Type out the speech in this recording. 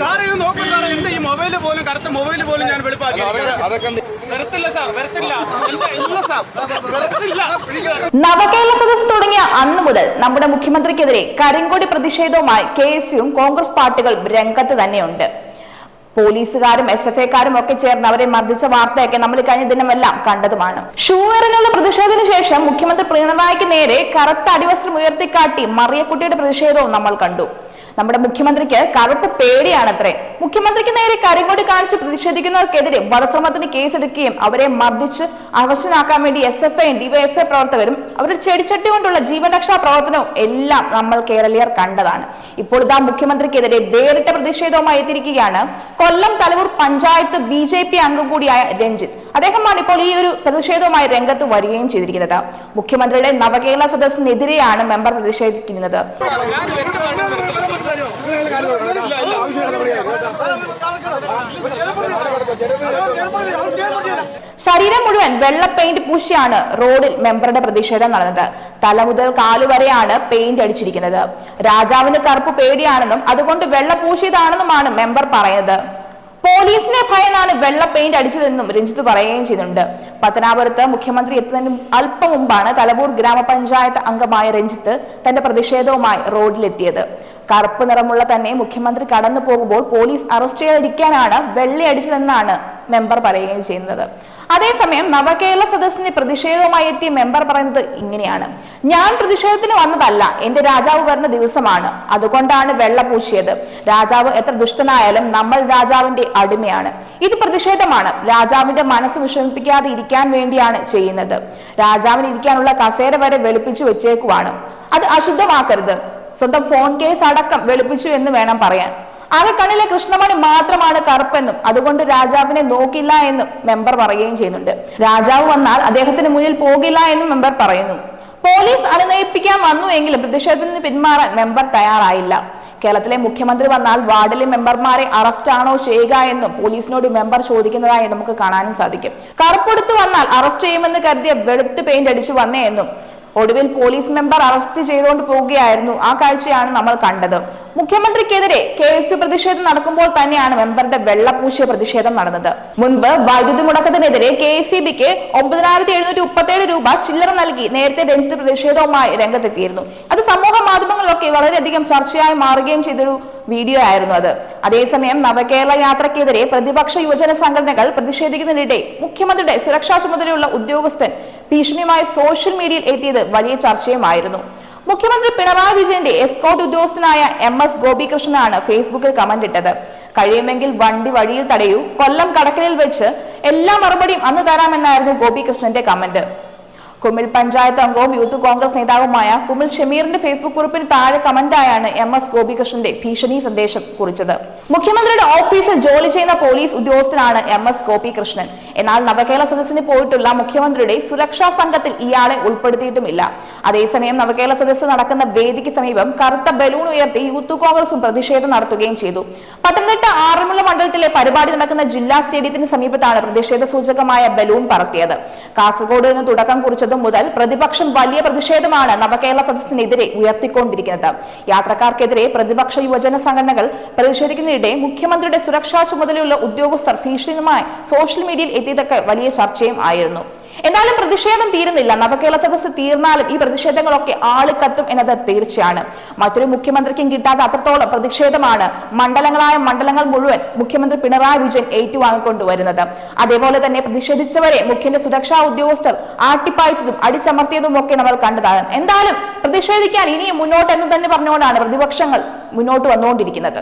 Sir ഇത് നോക്കും സാറേ എന്റെ ഈ മൊബൈൽ പോലും കറുത്ത മൊബൈൽ പോലും ഞാൻ വെളുപ്പാക്കി. വരത്തില്ല സാർ വരത്തില്ല ഇല്ല സാർ. വരത്തില്ല നവകേരള സദസ് തുടങ്ങിയ അന്നു മുതൽ നമ്മുടെ മുഖ്യമന്ത്രിക്കെതിരെ കരിങ്കൊടി പ്രതിഷേധവുമായി കെ എസ് യുവും കോൺഗ്രസ് പാർട്ടികൾ രംഗത്ത് തന്നെയുണ്ട്. പോലീസുകാരും എസ് എഫ് ഐക്കാരും ഒക്കെ ചേർന്ന് അവരെ മർദ്ദിച്ച വാർത്തയൊക്കെ നമ്മൾ കഴിഞ്ഞ ദിനമെല്ലാം കണ്ടതുമാണ്. ഷൂവറിനുള്ള പ്രതിഷേധത്തിന് ശേഷം മുഖ്യമന്ത്രി പിണറായിക്ക് നേരെ കറുത്ത അടിവസ്ത്രം ഉയർത്തിക്കാട്ടി മറിയക്കുട്ടിയുടെ പ്രതിഷേധവും നമ്മൾ കണ്ടു. നമ്മുടെ മുഖ്യമന്ത്രിക്ക് കറുപ്പ് പേടിയാണത്രേ. മുഖ്യമന്ത്രിക്ക് നേരെ കരിങ്കൊടി കാണിച്ച് പ്രതിഷേധിക്കുന്നവർക്കെതിരെ വധശ്രമത്തിന് കേസെടുക്കുകയും അവരെ മർദ്ദിച്ച് അവശനാക്കാൻ വേണ്ടി എസ് എഫ് ഐ ഡിവൈഎഫ്ഐ പ്രവർത്തകരും അവരുടെ ചെടിച്ചട്ടി കൊണ്ടുള്ള ജീവരക്ഷാ പ്രവർത്തനവും എല്ലാം നമ്മൾ കേരളീയർ കണ്ടതാണ്. ഇപ്പോൾ ഇതാ മുഖ്യമന്ത്രിക്കെതിരെ വേറിട്ട പ്രതിഷേധവുമായി എത്തിയിരിക്കുകയാണ് Kollam Thalavoor panchayat B J P അംഗം കൂടിയായ രഞ്ജിത്ത്. അദ്ദേഹമാണ് ഇപ്പോൾ ഈ ഒരു പ്രതിഷേധവുമായി രംഗത്ത് വരികയും ചെയ്തിരിക്കുന്നത്. മുഖ്യമന്ത്രിയുടെ നവകേരള സദസ്സിനെതിരെയാണ് മെമ്പർ പ്രതിഷേധിക്കുന്നത്. ശരീരം മുഴുവൻ വെള്ള പെയിന്റ് പൂശിയാണ് റോഡിൽ മെമ്പറുടെ പ്രതിഷേധം നടന്നത്. തല മുതൽ കാലുവരെയാണ് പെയിന്റ് അടിച്ചിരിക്കുന്നത്. രാജാവിന് കറുപ്പ് പേടിയാണെന്നും അതുകൊണ്ട് വെള്ള പൂശിയതാണെന്നുമാണ് മെമ്പർ പറയുന്നത്. പോലീസിനെ ഭയന്നാണ് വെള്ള പെയിന്റ് അടിച്ചതെന്നും രഞ്ജിത്ത് പറയുകയും ചെയ്യുന്നുണ്ട്. പത്തനാപുരത്ത് മുഖ്യമന്ത്രി എത്തുന്നതിന് അല്പം മുമ്പാണ് തലവൂർ ഗ്രാമപഞ്ചായത്ത് അംഗമായ രഞ്ജിത്ത് തന്റെ പ്രതിഷേധവുമായി റോഡിലെത്തിയത്. കറുപ്പ് നിറമുള്ള തന്നെ മുഖ്യമന്ത്രി കടന്നു പോകുമ്പോൾ പോലീസ് അറസ്റ്റ് ചെയ്തിരിക്കാനാണ് വെള്ളയടിച്ചതെന്നാണ് മെമ്പർ പറയുകയും ചെയ്യുന്നത്. അതേസമയം നവകേരള സദസ്സിന്റെ പ്രതിഷേധവുമായി എത്തിയ മെമ്പർ പറയുന്നത് ഇങ്ങനെയാണ്. ഞാൻ പ്രതിഷേധത്തിന് വന്നതല്ല എന്റെ രാജാവ് വരുന്ന ദിവസമാണ്. അതുകൊണ്ടാണ് വെള്ള പൂശിയത്. രാജാവ് എത്ര ദുഷ്ടനായാലും നമ്മൾ രാജാവിന്റെ അടിമയാണ്. ഇത് പ്രതിഷേധമാണ്. രാജാവിന്റെ മനസ്സ് വിഷമിപ്പിക്കാതെ ഇരിക്കാൻ വേണ്ടിയാണ് ചെയ്യുന്നത്. രാജാവിന് ഇരിക്കാനുള്ള കസേര വരെ വെളുപ്പിച്ചു വെച്ചേക്കുവാണ്. അത് അശുദ്ധമാക്കരുത്. സ്വന്തം ഫോൺ കേസ് അടക്കം വെളുപ്പിച്ചു എന്ന് വേണം പറയാൻ. ആകെ കണ്ണിലെ കൃഷ്ണമണി മാത്രമാണ് കറുപ്പെന്നും അതുകൊണ്ട് രാജാവിനെ നോക്കില്ല എന്നും മെമ്പർ പറയുകയും ചെയ്യുന്നുണ്ട്. രാജാവ് വന്നാൽ അദ്ദേഹത്തിന് മുന്നിൽ പോകില്ല എന്നും മെമ്പർ പറയുന്നു. പോലീസ് അനുനയിപ്പിക്കാൻ വന്നു എങ്കിലും പ്രതിഷേധത്തിന് പിന്മാറാൻ മെമ്പർ തയ്യാറായില്ല. കേരളത്തിലെ മുഖ്യമന്ത്രി വന്നാൽ വാർഡിലെ മെമ്പർമാരെ അറസ്റ്റ് ആണോ ചെയ്യുക എന്നും പോലീസിനോട് മെമ്പർ ചോദിക്കുന്നതായി നമുക്ക് കാണാനും സാധിക്കും. കറുപ്പെടുത്ത് വന്നാൽ അറസ്റ്റ് ചെയ്യുമെന്ന് കരുതിയ വെളുത്ത് പെയിന്റ് അടിച്ചു വന്നേ എന്നും ഒടുവിൽ പോലീസ് മെമ്പർ അറസ്റ്റ് ചെയ്തുകൊണ്ട് പോവുകയായിരുന്നു. ആ കാഴ്ചയാണ് നമ്മൾ കണ്ടത്. മുഖ്യമന്ത്രിക്കെതിരെ കെ എസ് യു പ്രതിഷേധം നടക്കുമ്പോൾ തന്നെയാണ് മെമ്പറുടെ വെള്ളപൂശിയ പ്രതിഷേധം നടന്നത്. മുൻപ് വൈദ്യുതി മുടക്കത്തിനെതിരെ കെ എസ് സി ബിക്ക് ഒമ്പതിനായിരത്തി എഴുന്നൂറ്റി മുപ്പത്തേഴ് രൂപ ചില്ലറ നൽകി നേരത്തെ രഞ്ജിത്ത് പ്രതിഷേധവുമായി രംഗത്തെത്തിയിരുന്നു. അത് സമൂഹ മാധ്യമങ്ങളിലൊക്കെ വളരെയധികം ചർച്ചയായി മാറുകയും ചെയ്തൊരു വീഡിയോ ആയിരുന്നു അത്. അതേസമയം നവകേരള യാത്രയ്ക്കെതിരെ പ്രതിപക്ഷ യുവജന സംഘടനകൾ പ്രതിഷേധിക്കുന്നതിനിടെ മുഖ്യമന്ത്രിയുടെ സുരക്ഷാ ചുമതലയുള്ള ഉദ്യോഗസ്ഥൻ ഭീഷണിയുമായി സോഷ്യൽ മീഡിയയിൽ എത്തിയത് വലിയ ചർച്ചയുമായിരുന്നു. മുഖ്യമന്ത്രി പിണറായി വിജയന്റെ എസ്കോട്ട് ഉദ്യോഗസ്ഥനായ എം എസ് ഗോപികൃഷ്ണനാണ് ഫേസ്ബുക്കിൽ കമന്റ് ഇട്ടത്. കഴിയുമെങ്കിൽ വണ്ടി വഴിയിൽ തടയൂ കൊല്ലം കടക്കലിൽ വെച്ച് എല്ലാ മറുപടിയും അന്ന് തരാമെന്നായിരുന്നു ഗോപികൃഷ്ണന്റെ കമന്റ് കുമിൾ പഞ്ചായത്ത് അംഗവും യൂത്ത് കോൺഗ്രസ് നേതാവുമായ കുമിൽ ഷമീറിന്റെ ഫേസ്ബുക്ക് കുറിപ്പിന് താഴെ കമന്റായാണ് എം എസ് ഗോപികൃഷ്ണന്റെ ഭീഷണി സന്ദേശം കുറിച്ചത്. മുഖ്യമന്ത്രിയുടെ ഓഫീസിൽ ജോലി ചെയ്യുന്ന പോലീസ് ഉദ്യോഗസ്ഥനാണ് എം എസ് ഗോപികൃഷ്ണൻ. എന്നാൽ നവകേരള സദസ്സിന് പോയിട്ടുള്ള മുഖ്യമന്ത്രിയുടെ സുരക്ഷാ സംഘത്തിൽ ഇയാളെ ഉൾപ്പെടുത്തിയിട്ടുമില്ല. അതേസമയം നവകേരള സദസ്സ് നടക്കുന്ന വേദിക്ക് സമീപം കറുത്ത ബലൂൺ ഉയർത്തി യൂത്ത് കോൺഗ്രസും പ്രതിഷേധം നടത്തുകയും ചെയ്തു. പത്തനംതിട്ട ആറന്മുള മണ്ഡലത്തിലെ പരിപാടി നടക്കുന്ന ജില്ലാ സ്റ്റേഡിയത്തിന് സമീപത്താണ് പ്രതിഷേധ സൂചകമായ ബലൂൺ പറത്തിയത്. കാസർഗോഡ് നിന്ന് തുടക്കം കുറിച്ചതു മുതൽ പ്രതിപക്ഷം വലിയ പ്രതിഷേധമാണ് നവകേരള സദസ്സിനെതിരെ ഉയർത്തിക്കൊണ്ടിരിക്കുന്നത്. യാത്രക്കാർക്കെതിരെ പ്രതിപക്ഷ യുവജന സംഘടനകൾ പ്രതിഷേധിക്കുന്നതിനിടെ മുഖ്യമന്ത്രിയുടെ സുരക്ഷാ ചുമതലയുള്ള ഉദ്യോഗസ്ഥർ ഭീഷണിയുമായി സോഷ്യൽ മീഡിയയിൽ എത്തിയതൊക്കെ വലിയ ചർച്ചയും ആയിരുന്നു. എന്നാലും പ്രതിഷേധം തീരുന്നില്ല. നവകേരള സദസ്സ് തീർന്നാലും ഈ പ്രതിഷേധങ്ങളൊക്കെ ആളിക്കത്തും എന്നത് തീർച്ചയാണ്. മറ്റൊരു മുഖ്യമന്ത്രിക്കും കിട്ടാത്ത അത്രത്തോളം പ്രതിഷേധമാണ് മണ്ഡലങ്ങളായ മണ്ഡലങ്ങൾ മുഴുവൻ മുഖ്യമന്ത്രി പിണറായി വിജയൻ ഏറ്റുവാങ്ങിക്കൊണ്ടുവരുന്നത്. അതേപോലെ തന്നെ പ്രതിഷേധിച്ചവരെ മുഖ്യന്റെ സുരക്ഷാ ഉദ്യോഗസ്ഥർ ആട്ടിപ്പായിച്ചതും അടിച്ചമർത്തിയതും ഒക്കെ നമ്മൾ കണ്ടതാണ്. എന്തായാലും പ്രതിഷേധിക്കാൻ ഇനിയും മുന്നോട്ട് എന്ന് തന്നെ പറഞ്ഞുകൊണ്ടാണ് പ്രതിപക്ഷങ്ങൾ മുന്നോട്ട് വന്നുകൊണ്ടിരിക്കുന്നത്.